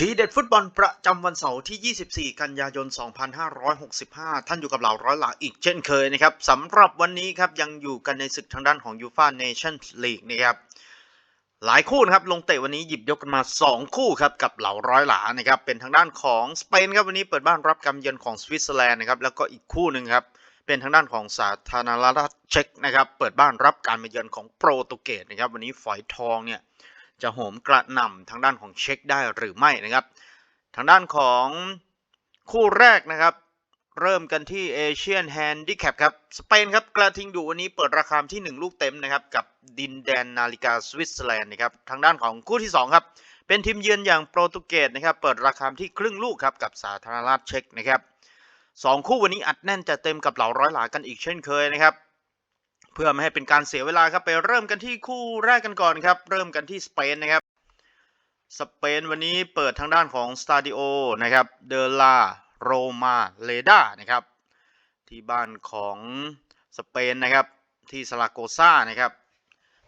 ทีเด็ดฟุตบอลประจำวันเสาร์ที่ 24 กันยายน 2565 ท่านอยู่กับเราร้อยหลักอีกเช่นเคยนะครับสำหรับวันนี้ครับยังอยู่กันในศึกทางด้านของยูฟ่าเนชั่นลีกนะครับหลายคู่นะครับลงเตะวันนี้หยิบยกกันมา 2 คู่ครับกับเหล่าร้อยหลานะครับเป็นทางด้านของสเปนครับวันนี้เปิดบ้านรับการเยือนของสวิตเซอร์แลนด์นะครับแล้วก็อีกคู่หนึ่งครับเป็นทางด้านของสาธารณรัฐเช็กนะครับเปิดบ้านรับการมาเยือนของโปรตุเกสนะครับวันนี้ฝอยทองเนี่ย จะโหมกระหน่ำทางด้านของเช็กได้หรือไม่นะครับ ทางด้านของคู่แรกนะครับ เริ่มกันที่เอเชียนแฮนดิแคปครับ สเปนครับ กระทิงดูวันนี้เปิดราคาที่ 1 ลูกเต็มนะครับ กับดินแดนนาฬิกาสวิตเซอร์แลนด์นะครับ ทางด้านของคู่ที่ 2 ครับ เป็นทีมเยือนอย่างโปรตุเกสนะครับ เปิดราคาที่ครึ่งลูกครับกับสาธารณรัฐเช็กนะครับสองคู่วันนี้อัดแน่นจะเต็มกับเหล่าร้อยหลากันอีกเช่นเคยนะครับ เพื่อไม่ให้เป็นการเสียเวลาครับไปเริ่มกันที่คู่แรกกันก่อนครับ เริ่มกันที่สเปนนะครับสเปนวันนี้เปิดทางด้านของสตาดิโอนะครับเดลาโรมาเลดานะครับที่บ้านของสเปนนะครับที่สลาโกซานะครับ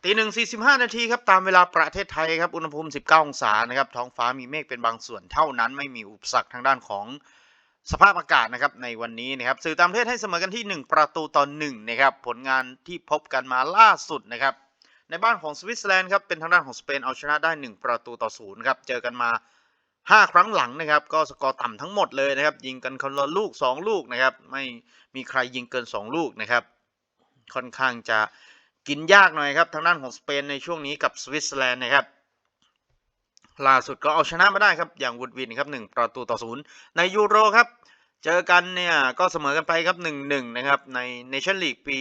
ตีหนึ่งสี่สิบห้านาทีครับตามเวลาประเทศไทยครับอุณหภูมิ 19 องศานะครับท้องฟ้ามีเมฆเป็นบางส่วนเท่านั้นไม่มีอุปสรรคทางด้านของ สภาพอากาศนะครับในวันนี้นะครับสื่อต่างประเทศให้เสมอกันที่ 1 ประตูต่อ1นะครับผลงานที่พบกันมาล่าสุดนะครับในบ้านของสวิตเซอร์แลนด์ครับเป็นทางด้านของสเปนเอาชนะได้ 1 ประตูต่อศูนย์ครับเจอกันมา 5 ครั้งหลังนะครับ ก็สกอร์ต่ำทั้งหมดเลยนะครับยิงกันคนละลูก 2 ลูกนะครับไม่มีใครยิงเกิน 2 ลูกนะครับค่อนข้างจะกินยากหน่อยครับทางด้านของสเปนในช่วงนี้กับสวิตเซอร์แลนด์นะครับ ล่าสุดก็เอาชนะมาได้ครับ อย่างวุดวินครับ 1 ประตูต่อศูนย์ในยูโรครับ เจอกันเนี่ยก็เสมอกันไปครับ 1-1 นะครับ ในเนชั่นลีกปี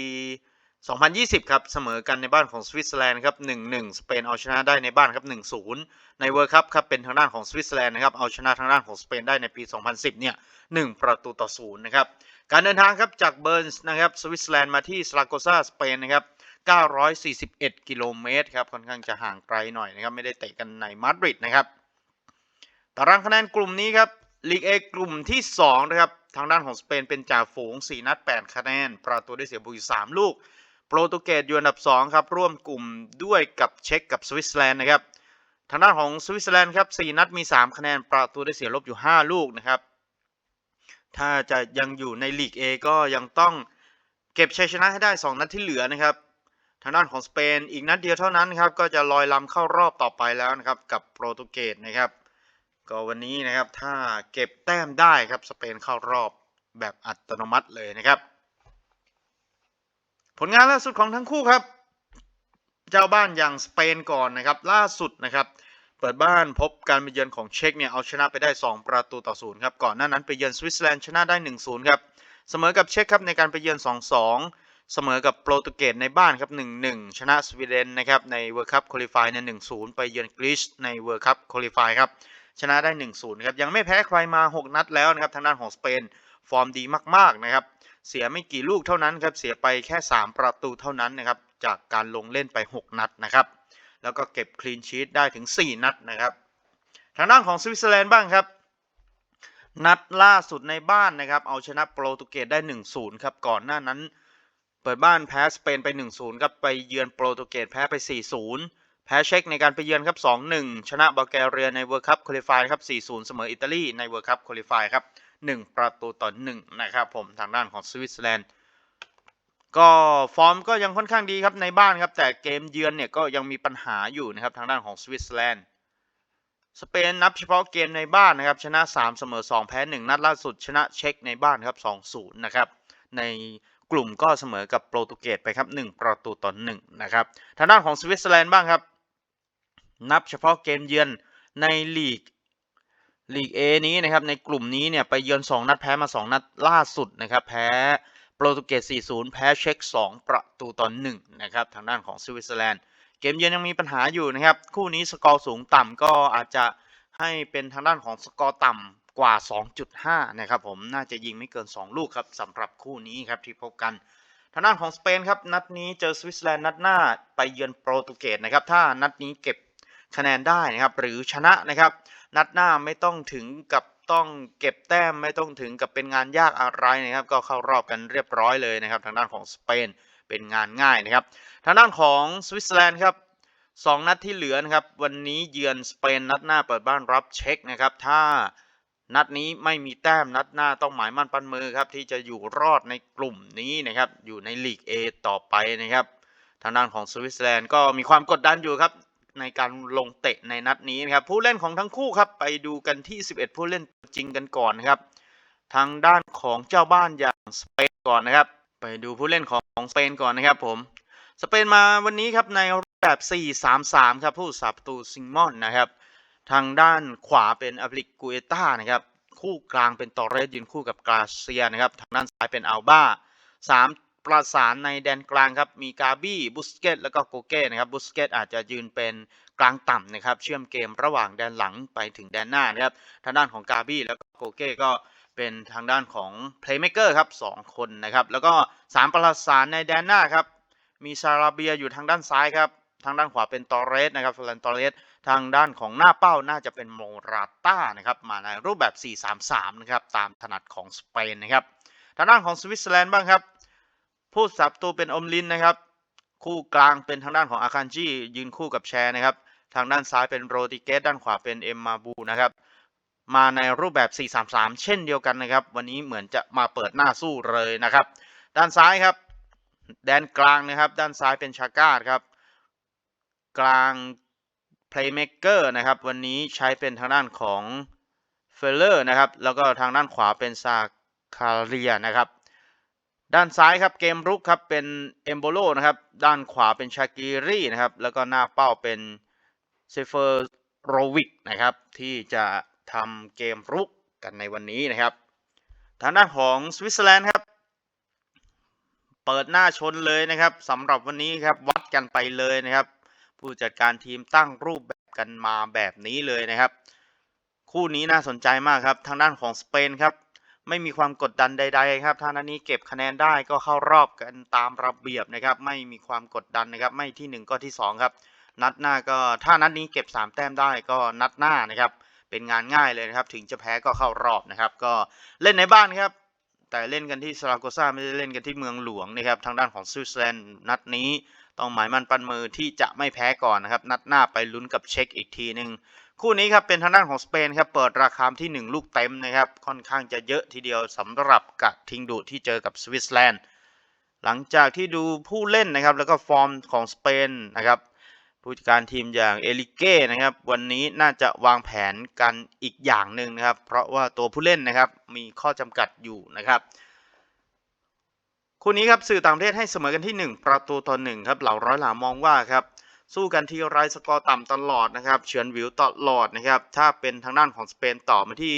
2020 ครับ เสมอกันในบ้านของสวิตเซอร์แลนด์ครับ 1-1 สเปนเอาชนะได้ในบ้านครับ 1-0 ในเวิร์คัพครับเป็นทางด้านของสวิตเซอร์แลนด์นะครับ เอาชนะทางด้านของสเปนได้ในปี 2010 เนี่ย 1 ประตูต่อ0นะครับ การเดินทางครับจากเบิร์นส์นะครับ สวิตเซอร์แลนด์มาที่สลาโกซาสเปนนะครับ 941 กิโลเมตรครับ ค่อนข้างจะห่างไกลหน่อยนะครับ ไม่ได้เตะกันในมาดริดนะครับ ตารางคะแนนกลุ่มนี้ครับ ลีกเอกลุ่มที่ 2 นะครับ ทางด้านของสเปนเป็นจ่าฝูง 4 นัด 8 คะแนน ประตูได้เสียบุย3 ลูก โปรตุเกสอยู่อันดับ 2 ครับ ร่วมกลุ่มด้วยกับเช็กกับสวิตเซอร์แลนด์นะครับ ทางด้านของสวิตเซอร์แลนด์ครับ 4 นัดมี 3 คะแนน ประตูได้เสียลบอยู่ 5 ลูกนะครับ ถ้าจะยังอยู่ในลีก A ก็ยังต้องเก็บชัยชนะให้ได้ 2 นัดที่เหลือนะครับ ทางด้านของสเปนอีกนัดเดียวเท่านั้นครับก็จะลอยลำเข้ารอบต่อไปแล้วนะครับกับโปรตุเกสนะครับก็วันนี้นะครับถ้าเก็บแต้มได้ครับสเปนเข้ารอบแบบอัตโนมัติเลยนะครับ ผลงานล่าสุดของทั้งคู่ครับ เจ้าบ้านอย่างสเปนก่อนนะครับล่าสุดนะครับเปิดบ้านพบการไปเยือนของเช็กเนี่ยเอาชนะไปได้ 2 ประตูต่อศูนย์ครับก่อนหน้านั้นไปเยือนสวิตเซอร์แลนด์ชนะได้ 1-0ครับเสมอกับเช็กครับในการไปเยือน 2-2 เสมอกับโปรตุเกสในบ้านครับ 1-1 ชนะสวีเดนนะครับในเวิร์คัพคุริฟายใน 1-0 ไปเยือนกรีซในเวิร์คัพคุริฟายครับชนะได้ 1-0 ครับ ยังไม่แพ้ใครมา 6 นัดแล้วนะครับทางด้านของสเปน ฟอร์มดีมาก ๆ นะครับ เสียไม่กี่ลูกเท่านั้นครับ เสียไปแค่ 3 ประตูเท่านั้นนะครับ จากการลงเล่นไป 6 นัดนะครับ แล้วก็เก็บคลีนชีตได้ถึง 4 นัดนะครับ ทางด้านของสวิตเซอร์แลนด์บ้างครับ นัดล่าสุดในบ้านนะครับ เอาชนะโปรตุเกสได้ 1-0 ครับ ก่อนหน้านั้น ปิดบ้านแพ้สเปนไป 1-0 ครับ ไปเยือนโปรตุเกสแพ้ไป 4-0 แพ้เช็กในการไปเยือนครับ 2-1 ชนะบัลแกเรียในเวิร์คัพคุริฟายครับ 4-0 เสมออิตาลีในเวิร์คัพคุริฟายครับ 1 ประตูต่อ 1 นะครับผมทางด้านของสวิตเซอร์แลนด์ ก็ฟอร์มก็ยังค่อนข้างดีครับในบ้านครับ แต่เกมเยือนเนี่ยก็ยังมีปัญหาอยู่นะครับทางด้านของสวิตเซอร์แลนด์ สเปนนับเฉพาะเกมในบ้านนะครับชนะ 3 เสมอ 2 แพ้ 1 นัดล่าสุดชนะเช็กในบ้านครับ 2-0 นะครับใน กลุ่มก็เสมอกับโปรตุเกสไปครับ 1 ประตูต่อ1นะครับทางด้านของสวิตเซอร์แลนด์บ้างครับ นับเฉพาะเกมเยือนในลีกลีก A นี้นะครับในกลุ่มนี้เนี่ยไปเยือน 2 นัดแพ้มา 2 นัดล่าสุดนะครับแพ้โปรตุเกส 4-0 แพ้เช็ก 2 ประตูต่อ1นะครับทางด้านของสวิตเซอร์แลนด์เกมเยือนยังมีปัญหาอยู่นะครับ คู่นี้สกอร์สูงต่ำก็อาจจะให้เป็นทางด้านของสกอร์ต่ำ กว่า 2.5 นะครับผมน่าจะยิงไม่เกิน 2 ลูกครับสำหรับคู่นี้ครับที่พบกันทางด้านของสเปนครับนัดนี้เจอสวิตเซอร์แลนด์นัดหน้าไปเยือนโปรตุเกสนะครับถ้านัดนี้เก็บคะแนนได้นะครับหรือชนะนะครับ นัดหน้าไม่ต้องถึงกับต้องเก็บแต้มไม่ต้องถึงกับเป็นงานยากอะไรนะครับ ก็เข้ารอบกันเรียบร้อยเลยนะครับ ทางด้านของสเปนเป็นงานง่ายนะครับ ทางด้านของสวิตเซอร์แลนด์ครับสองนัดที่เหลือนะครับ วันนี้เยือนสเปนนัดหน้าเปิดบ้านรับเช็คนะครับ ถ้า นัดนี้ไม่มีแต้มนัดหน้าต้องหมายมั่นปั้นมือครับที่จะอยู่รอดในกลุ่มนี้นะครับอยู่ในลีก A ต่อไปนะครับทางด้านของสวิตเซอร์แลนด์ก็มีความกดดันอยู่ครับในการลงเตะในนัดนี้นะครับผู้เล่นของทั้งคู่ครับไปดูกันที่ 11 ผู้เล่นจริงกันก่อนนะครับทางด้านของเจ้าบ้านอย่างสเปนก่อนนะครับ ไปดูผู้เล่นของสเปนก่อนนะครับผมสเปนมาวันนี้ครับในรูปแบบ 4-3-3 ครับผู้สับตูซิงมอนนะครับ ทางด้านขวาเป็นอ p ลิกกูเอต้านะครับ คู่กลางเป็นตอร์เรสยืนคู่กับกราเซียนะครับ ทางด้านซ้ายเป็นอัลบ้าสามประสานในแดนกลางครับ มีกาบี้บุสเกตแล้วก็โกเก้นะครับ บุสเกตอาจจะยืนเป็นกลางต่ำนะครับ เชื่อมเกมระหว่างแดนหลังไปถึงแดนหน้านะครับ ทางด้านของกาบี้แล้วก็โกเก้ก็เป็นทางด้านของเพลย์เม k เกอร์ครับสองคนนะครับ แล้วก็สามประสานในแดนหน้าครับ มีซาราเบียอยู่ทางด้านซ้ายครับ ทางด้านขวาเป็นตอร์เรสนะครับฟลันตอร์เรสทางด้านของหน้าเป้าน่าจะเป็นโมราต้านะครับมาในรูปแบบ 4-3-3 นะครับตามถนัดของสเปนนะครับทางด้านของสวิตเซอร์แลนด์บ้างครับ ผู้สับตัวเป็นอมลินนะครับ คู่กลางเป็นทางด้านของอาคันจียืนคู่กับแชร์นะครับ ทางด้านซ้ายเป็นโรติเกสด้านขวาเป็นเอ็มมาบูนะครับมาในรูปแบบ 4-3-3 เช่นเดียวกันนะครับ วันนี้เหมือนจะมาเปิดหน้าสู้เลยนะครับ ด้านซ้ายครับ แดนกลางนะครับ ด้านซ้ายเป็นชาก้าครับ กลาง Playmaker นะครับ วันนี้ใช้เป็นทางด้านของเฟลเลอร์นะครับ แล้วก็ทางด้านขวาเป็นซาคาเรียนะครับ ด้านซ้ายครับเกมรุกครับเป็นเอมโบโลนะครับ ด้านขวาเป็นชากิรีนะครับ แล้วก็หน้าเป้าเป็นเซเฟอร์โรวิกนะครับ ที่จะทำเกมรุกกันในวันนี้นะครับ ทางด้านของสวิตเซอร์แลนด์ครับ เปิดหน้าชนเลยนะครับสำหรับวันนี้ครับวัดกันไปเลยนะครับ ผู้จัดการทีมตั้งรูปแบบกันมาแบบนี้เลยนะครับ คู่นี้น่าสนใจมากครับ ทางด้านของสเปนครับ ไม่มีความกดดันใด ๆ ครับถ้านัดนี้เก็บคะแนนได้ก็เข้ารอบกันตามระเบียบนะครับ ไม่มีความกดดันนะครับ ไม่ที่ 1 ก็ที่ 2 ครับ นัดหน้าก็ถ้านัดนี้เก็บ 3 แต้มได้ก็นัดหน้านะครับ เป็นงานง่ายเลยนะครับ ถึงจะแพ้ก็เข้ารอบนะครับ ก็เล่นในบ้านครับแต่เล่นกันที่ซาราโกซาไม่ได้เล่นกันที่เมืองหลวงนะครับ ทางด้านของสวิตเซอร์แลนด์นัดนี้ ต้องหมายมั่นปั้นมือที่จะไม่แพ้ก่อนนะครับ นัดหน้าไปลุ้นกับเช็คอีกทีหนึ่งคู่นี้ครับเป็นทางด้านของสเปนครับเปิดราคาที่ 1 ลูกเต็มนะครับค่อนข้างจะเยอะทีเดียวสำหรับกะทิงดูที่เจอกับสวิตเซอร์แลนด์หลังจากที่ดูผู้เล่นนะครับแล้วก็ฟอร์มของสเปนนะครับผู้จัดการทีมอย่างเอลิเก้นะครับวันนี้น่าจะวางแผนกันอีกอย่างหนึ่งนะครับ เพราะว่าตัวผู้เล่นนะครับมีข้อจำกัดอยู่นะครับ คู่นี้ครับสื่อต่างประเทศให้เสมอกันที่ 1 ประตูต่อ1ครับเหล่าร้อยหลามองว่าครับสู้กันทีไรสกอร์ต่ำตลอดนะครับเฉือนวิวตลอดนะครับถ้าเป็นทางด้านของสเปนต่อมาที่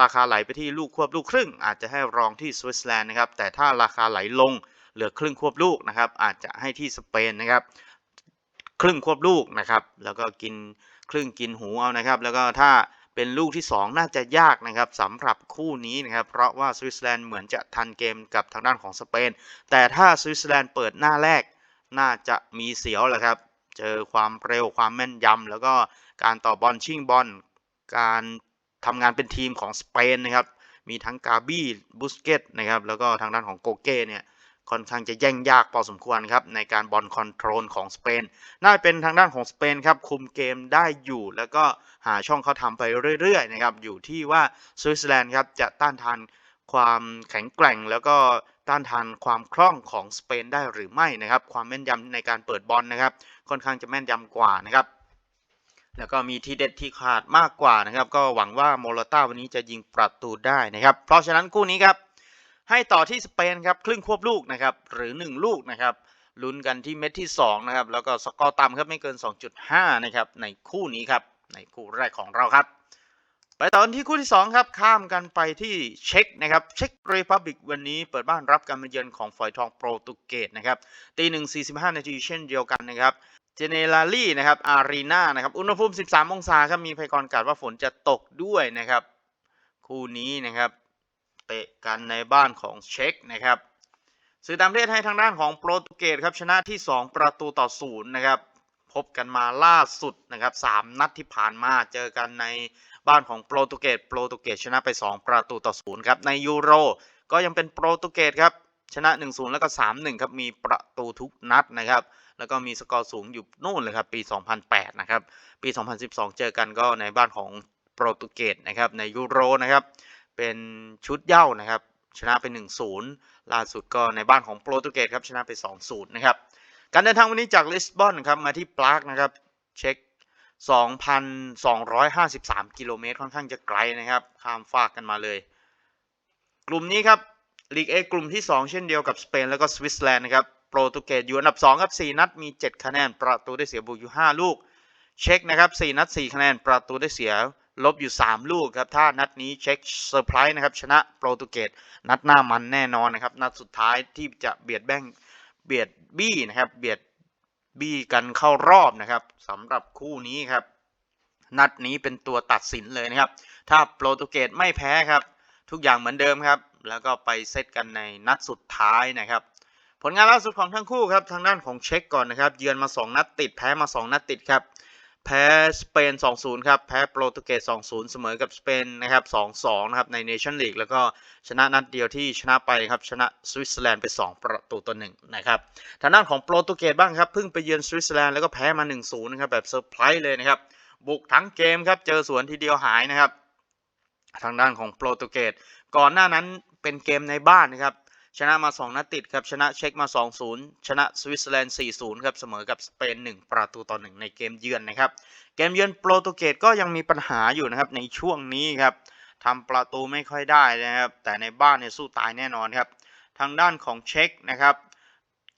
ราคาไหลไปที่ลูกควบลูกครึ่ง อาจจะให้รองที่สวิตเซอร์แลนด์นะครับแต่ถ้าราคาไหลลงเหลือครึ่งควบลูกนะครับอาจจะให้ที่สเปนนะครับครึ่งควบลูกนะครับแล้วก็กินครึ่งกินหูเอานะครับแล้วก็ถ้า เป็นลูกที่ 2 น่าจะยากนะครับสำหรับคู่นี้นะครับ เพราะว่าสวิตเซอร์แลนด์เหมือนจะทันเกมกับทางด้านของสเปน แต่ถ้าสวิตเซอร์แลนด์เปิดหน้าแรก น่าจะมีเสียวแหละครับ เจอความเร็วความแม่นยำแล้วก็การต่อบอลชิงบอล การทำงานเป็นทีมของสเปนนะครับ มีทั้งกาบี้บุสเกตนะครับ แล้วก็ทางด้านของโกเก้เนี่ย ค่อนข้างจะแย่งยากพอสมควรครับในการบอลคอนโทรลของสเปน น่าเป็นทางด้านของสเปนครับคุมเกมได้อยู่ แล้วก็หาช่องเขาทำไปเรื่อยๆนะครับอยู่ที่ว่าสวิตเซอร์แลนด์ครับจะต้านทานความแข็งแกร่งแล้วก็ต้านทานความคล่องของสเปนได้หรือไม่นะครับ ความแม่นยำในการเปิดบอลนะครับ ค่อนข้างจะแม่นยำกว่านะครับ แล้วก็มีทีเด็ดที่ขาดมากกว่านะครับ ก็หวังว่าโมราต้าวันนี้จะยิงประตูได้นะครับ เพราะฉะนั้นคู่นี้ครับ ให้ต่อที่สเปนครับครึ่งควบลูกนะครับหรือ 1 ลูกนะครับลุ้นกันที่เม็ดที่2นะครับแล้วก็สกอร์ต่ำครับไม่เกิน 2.5นะครับในคู่นี้ครับในคู่แรกของเราครับ ไปต่อที่คู่ที่2ครับข้ามกันไปที่เช็กนะครับเช็กเรพับลิกวันนี้เปิดบ้านรับการมาเยือนของฝอยทองโปรตุเกสนะครับตีหนึ่งสี่สิบห้านาทีเช่นเดียวกันนะครับเจเนลารี่นะครับอารีนานะครับอุณหภูมิ 13 องศาครับมีพยากรณ์อากาศว่าฝนจะตกด้วยนะครับ คู่นี้นะครับ เตะกันในบ้านของเช็กนะครับสื่อต่างประเทศให้ทางด้านของโปรตุเกสครับชนะที่ 2 ประตูต่อศูนย์นะครับพบกันมาล่าสุดนะครับ3นัดที่ผ่านมาเจอกันในบ้านของโปรตุเกสโปรตุเกสชนะไป 2 ประตูต่อศูนย์ครับในยูโรก็ยังเป็นโปรตุเกสครับชนะ 1-0 แล้วก็ 3-1 ครับ มีประตูทุกนัดนะครับ แล้วก็มีสกอร์สูงอยู่นู่นเลยครับ ปี 2008 นะครับ ปี 2012 เจอกันก็ในบ้านของโปรตุเกสนะครับ ในยูโรนะครับ เป็นชุดเย้านะครับ ชนะไป 1-0 ล่าสุดก็ในบ้านของโปรตุเกสครับชนะไป 2-0 นะครับ การเดินทางวันนี้จากลิสบอนครับมาที่ปรากนะครับเช็ค 2,253 กิโลเมตรค่อนข้างจะไกลนะครับ ข้ามฟากกันมาเลย กลุ่มนี้ครับลีกเอกลุ่มที่ 2 เช่นเดียวกับสเปนแล้วก็สวิตเซอร์แลนด์นะครับโปรตุเกสอยู่อันดับ2ครับ4นัดมี 7 คะแนน ประตูได้เสียบวกอยู่ 5 ลูก เช็คนะครับ4นัด 4 คะแนน ประตูได้เสีย ลบอยู่ 3 ลูกครับ ถ้านัดนี้เช็คเซอร์ไพรส์นะครับ ชนะโปรตุเกสนัดหน้ามันแน่นอนนะครับ นัดสุดท้ายที่จะเบียดแบ่งเบียดบี้นะครับ เบียดบี้กันเข้ารอบนะครับสำหรับคู่นี้ครับ นัดนี้เป็นตัวตัดสินเลยนะครับ ถ้าโปรตุเกสไม่แพ้ครับ ทุกอย่างเหมือนเดิมครับ แล้วก็ไปเซตกันในนัดสุดท้ายนะครับผลงานล่าสุดของทั้งคู่ครับทางด้านของเช็กก่อนนะครับ เยือนมา 2 นัดติดแพ้มา 2 นัดติดครับ แพ้สเปน 2-0 ครับ แพ้โปรตุเกส 2-0 เสมอกับสเปนนะครับ 2-2 นะครับ ในเนชั่นลีกแล้วก็ชนะนัดเดียวที่ชนะไปครับ ชนะสวิตเซอร์แลนด์ไป 2 ประตูต่อ1นะครับ ทางด้านของโปรตุเกสบ้างครับ เพิ่งไปเยือนสวิตเซอร์แลนด์แล้วก็แพ้มา 1-0 นะครับ แบบเซอร์ไพรส์เลยนะครับ บุกทั้งเกมครับ เจอสวนทีเดียวหายนะครับ ทางด้านของโปรตุเกส ก่อนหน้านั้นเป็นเกมในบ้านนะครับ ชนะมา 2 นัดติดครับชนะเช็กมา 2-0 ชนะสวิตเซอร์แลนด์4-0 ครับเสมอกับสเปน 1 ประตูต่อ 1 ในเกมเยือนนะครับ เกมเยือนโปรตุเกสก็ยังมีปัญหาอยู่นะครับในช่วงนี้ครับทำประตูไม่ค่อยได้นะครับ แต่ในบ้านเนี่ยสู้ตายแน่นอนครับ ทางด้านของเช็กนะครับ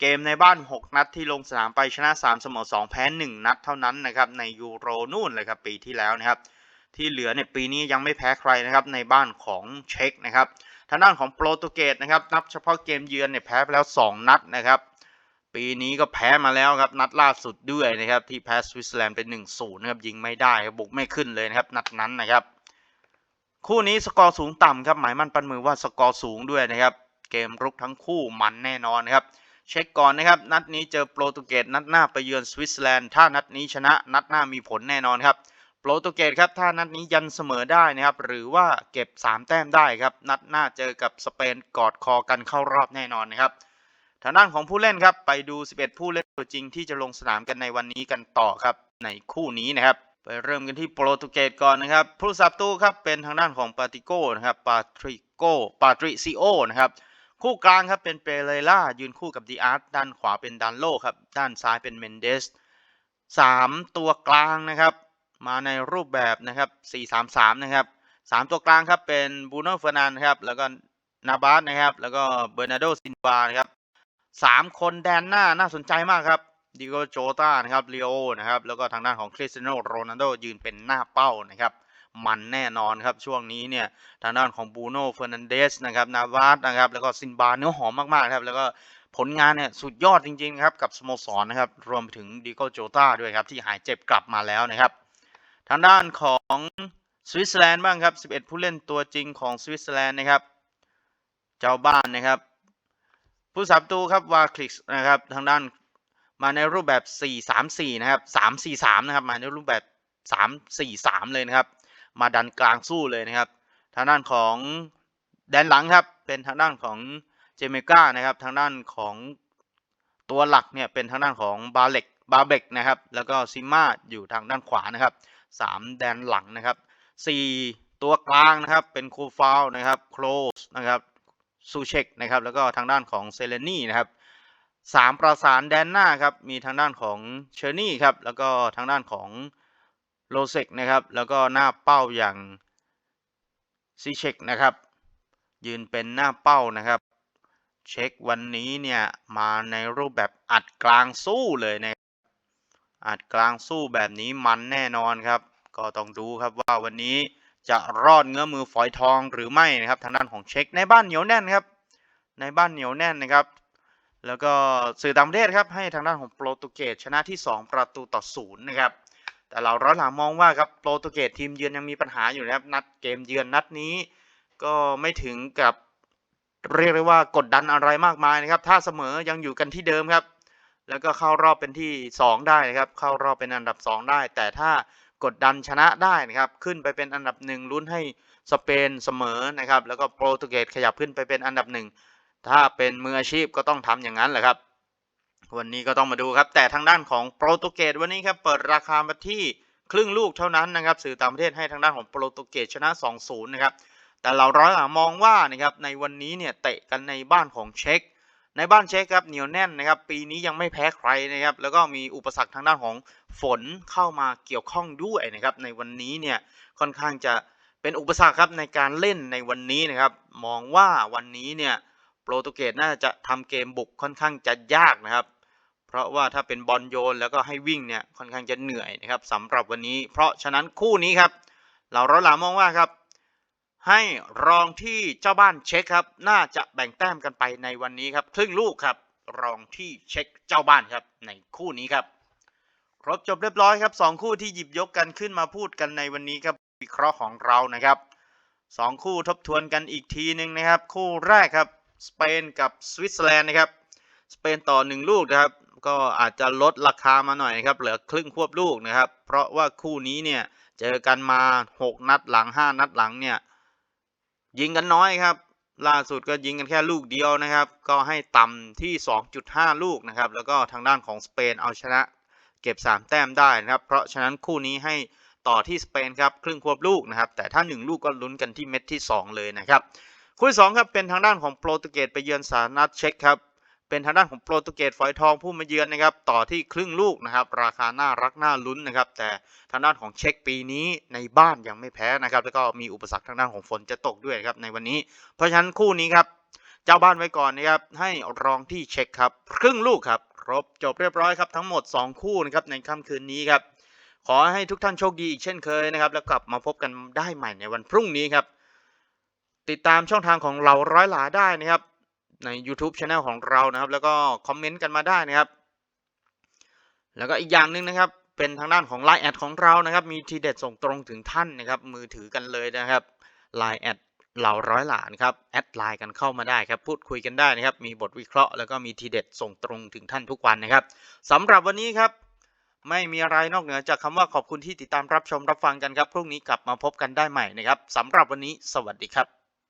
เกมในบ้าน 6 นัดที่ลงสนามไปชนะ 3 เสมอ 2 แพ้ 1 นัดเท่านั้นนะครับในยูโรนู่นเลยครับปีที่แล้วนะครับที่เหลือในปีนี้ยังไม่แพ้ใครนะครับในบ้านของเช็กนะครับ ทางด้านของโปรตุเกสนะครับนับเฉพาะเกมเยือนเนี่ยแพ้ไปแล้ว 2 นัดนะครับ ปีนี้ก็แพ้มาแล้วครับนัดล่าสุดด้วยนะครับที่แพ้สวิตเซอร์แลนด์เป็น1-0นะครับยิงไม่ได้บบุกไม่ขึ้นเลยนะครับนัดนั้นนะครับ คู่นี้สกอร์สูงต่ำครับหมายมั่นปั้นมือว่าสกอร์สูงด้วยนะครับเกมรุกทั้งคู่มันแน่นอนนะครับเช็คก่อนนะครับ นัดนี้เจอโปรตุเกสนัดหน้าไปเยือนสวิตเซอร์แลนด์ถ้านัดนี้ชนะนัดหน้ามีผลแน่นอนครับ โปรตุเกสครับถ้านัดนี้ยันเสมอได้นะครับ หรือว่าเก็บ 3 แต้มได้ครับ นัดหน้าเจอกับสเปนกอดคอกันเข้ารอบแน่นอนนะครับทางด้านของผู้เล่นครับไปดู 11 ผู้เล่นตัวจริงที่จะลงสนามกันในวันนี้กันต่อครับในคู่นี้นะครับ ไปเริ่มกันที่โปรตุเกสก่อนนะครับ ผู้สับตู้ครับเป็นทางด้านของปาติโก้นะครับปาทริโกปาทริซิโอนะครับคู่กลางครับเป็นเปเรล่ายืนคู่กับดีอาร์ตด้านขวาเป็นดันโลครับด้านซ้ายเป็นเมนเดสสามตัวกลางนะครับ มาในรูปแบบนะครับ 4-3-3 นะครับสามตัวกลางครับเป็นบูโน่เฟอร์นันครับ แล้วก็นาบาสนะครับ แล้วก็เบอร์นาโดซินวานะครับสามคนแดนหน้าน่าสนใจมากครับดิโกโจตานะครับเลีโอนะครับ แล้วก็ทางด้านของคริสเตียโนโรนัลโดยืนเป็นหน้าเป้านะครับ มันแน่นอนครับช่วงนี้เนี่ยทางด้านของบูโน่เฟอร์นันเดสนะครับ นาวาสนะครับ แล้วก็ซินบาเนื้อหอมมากๆครับ แล้วก็ผลงานเนี่ยสุดยอดจริงๆครับกับสโมสรนะครับ รวมถึงดิโกโจตาด้วยครับที่หายเจ็บกลับมาแล้วนะครับ ทางด้านของสวิตเซอร์แลนด์บ้างครับ 11 ผู้เล่นตัวจริงของสวิตเซอร์แลนด์นะครับ เจ้าบ้านนะครับ ผู้สับตูครับวาคลิกนะครับ ทางด้านมาในรูปแบบ 4-3-4 นะครับ 3-4-3 นะครับ มาในรูปแบบ 3-4-3 เลยนะครับ มาดันกลางสู้เลยนะครับ ทางด้านของแดนหลังครับ เป็นทางด้านของเจเมกานะครับ ทางด้านของตัวหลักเนี่ยเป็นทางด้านของบาเล็กบาเบกนะครับ แล้วก็ซิม่าอยู่ทางด้านขวานะครับ สามแดนหลังนะครับสี่ตัวกลางนะครับเป็นคูฟาวนะครับโคลสนะครับซูเชกนะครับแล้วก็ทางด้านของเซเลนี่นะครับสามประสานแดนหน้าครับมีทางด้านของเชอร์นี่ครับแล้วก็ทางด้านของโลเซกนะครับแล้วก็หน้าเป้าอย่างซีเชกนะครับยืนเป็นหน้าเป้านะครับ เช็ควันนี้เนี่ยมาในรูปแบบอัดกลางสู้เลยนะ อัดกลางสู้แบบนี้มันแน่นอนครับ ก็ต้องดูครับว่าวันนี้จะรอดเงื้อมือฝอยทองหรือไม่นะครับ ทางด้านของเช็คในบ้านเหนียวแน่นครับ ในบ้านเหนียวแน่นนะครับ แล้วก็สื่อต่างประเทศครับให้ทางด้านของโปรตุเกสชนะที่ 2 ประตูต่อศูนย์นะครับแต่เราร้อนหลังมองว่าครับโปรตุเกสทีมเยือนยังมีปัญหาอยู่นะครับนัดเกมเยือนนัดนี้ ก็ไม่ถึงกับเรียกได้ว่ากดดันอะไรมากมายนะครับ ถ้าเสมอยังอยู่กันที่เดิมครับ แล้วก็เข้ารอบเป็นที่ 2 ได้นะครับ เข้ารอบเป็นอันดับ 2 ได้ แต่ถ้ากดดันชนะได้นะครับ ขึ้นไปเป็นอันดับหนึ่งลุ้นให้สเปนเสมอนะครับ แล้วก็โปรตุเกสขยับขึ้นไปเป็นอันดับหนึ่งถ้าเป็นมืออาชีพก็ต้องทำอย่างนั้นแหละครับ วันนี้ก็ต้องมาดูครับ แต่ทางด้านของโปรตุเกสวันนี้ครับ เปิดราคามาที่ครึ่งลูกเท่านั้นนะครับ สื่อต่างประเทศให้ทางด้านของโปรตุเกสชนะ 2-0 นะครับ แต่เราร้อยมองว่านะครับในวันนี้เนี่ยเตะกันในบ้านของเช็ก ในบ้านเช็กครับเหนียวแน่นนะครับ ปีนี้ยังไม่แพ้ใครนะครับ แล้วก็มีอุปสรรคทางด้านของฝนเข้ามาเกี่ยวข้องด้วยนะครับ ในวันนี้เนี่ยค่อนข้างจะเป็นอุปสรรคครับในการเล่นในวันนี้นะครับ มองว่าวันนี้เนี่ยโปรตุเกสน่าจะทำเกมบุกค่อนข้างจะยากนะครับ เพราะว่าถ้าเป็นบอลโยนแล้วก็ให้วิ่งเนี่ยค่อนข้างจะเหนื่อยนะครับสำหรับวันนี้ เพราะฉะนั้นคู่นี้ครับเราเร้อยหลามองว่าครับ ให้รองที่เจ้าบ้านเช็คครับ น่าจะแบ่งแต้มกันไปในวันนี้ครับครึ่งลูกครับ รองที่เช็คเจ้าบ้านครับ ในคู่นี้ครับ ครบจบเรียบร้อยครับสองคู่ที่หยิบยกกันขึ้นมาพูดกันในวันนี้ครับวิเคราะห์ของเรานะครับสองคู่ทบทวนกันอีกทีหนึ่งนะครับ คู่แรกครับสเปนกับสวิตเซอร์แลนด์นะครับสเปนต่อหนึ่งลูกนะครับ ก็อาจจะลดราคามาหน่อยนะครับ เหลือครึ่งควบลูกนะครับ เพราะว่าคู่นี้เนี่ยเจอกันมา 6 นัดหลัง 5 นัดหลังเนี่ย ยิงกันน้อยครับ ล่าสุดก็ยิงกันแค่ลูกเดียวนะครับ ก็ให้ต่ำที่ 2.5 ลูกนะครับ แล้วก็ทางด้านของสเปนเอาชนะเก็บ 3 แต้มได้นะครับ เพราะฉะนั้นคู่นี้ให้ต่อที่สเปนครับครึ่งควบลูกนะครับ แต่ถ้า 1 ลูกก็ลุ้นกันที่เม็ดที่ 2 เลยนะครับ คู่ที่สองครับเป็นทางด้านของโปรตุเกสไปเยือนสาธารณรัฐเช็กครับ เป็นทางด้านของโปรตุเกสฝอยทองผู้มาเยือนนะครับต่อที่ครึ่งลูกนะครับราคาน่ารักน่าลุ้นนะครับแต่ทางด้านของเช็กปีนี้ในบ้านยังไม่แพ้นะครับแล้วก็มีอุปสรรคทางด้านของฝนจะตกด้วยครับในวันนี้ เพราะฉะนั้นคู่นี้ครับเจ้าบ้านไว้ก่อนนะครับให้รองที่เช็คครับครึ่งลูกครับครบจบเรียบร้อยครับทั้งหมด 2 คู่นะครับในค่ำคืนนี้ครับขอให้ทุกท่านโชคดีอีกเช่นเคยนะครับแล้วกลับมาพบกันได้ใหม่ในวันพรุ่งนี้ครับติดตามช่องทางของเราร้อยหลาได้นะครับ ใน YouTube Channel ของเรานะครับ แล้วก็คอมเมนต์กันมาได้นะครับ แล้วก็อีกอย่างหนึ่งนะครับ เป็นทางด้านของ Line แอดของเรานะครับ มีทีเด็ดส่งตรงถึงท่านนะครับ มือถือกันเลยนะครับ Line แอดเหล่าร้อยหลานครับแอดไลน์กันเข้ามาได้ครับพูดคุยกันได้นะครับ มีบทวิเคราะห์แล้วก็มีทีเด็ดส่งตรงถึงท่านทุกวันนะครับสำหรับวันนี้ครับ ไม่มีอะไรนอกเหนือจากคำว่าขอบคุณที่ติดตามรับชมรับฟังกันครับพรุ่งนี้กลับมาพบกันได้ใหม่นะครับสำหรับวันนี้ สวัสดีครับ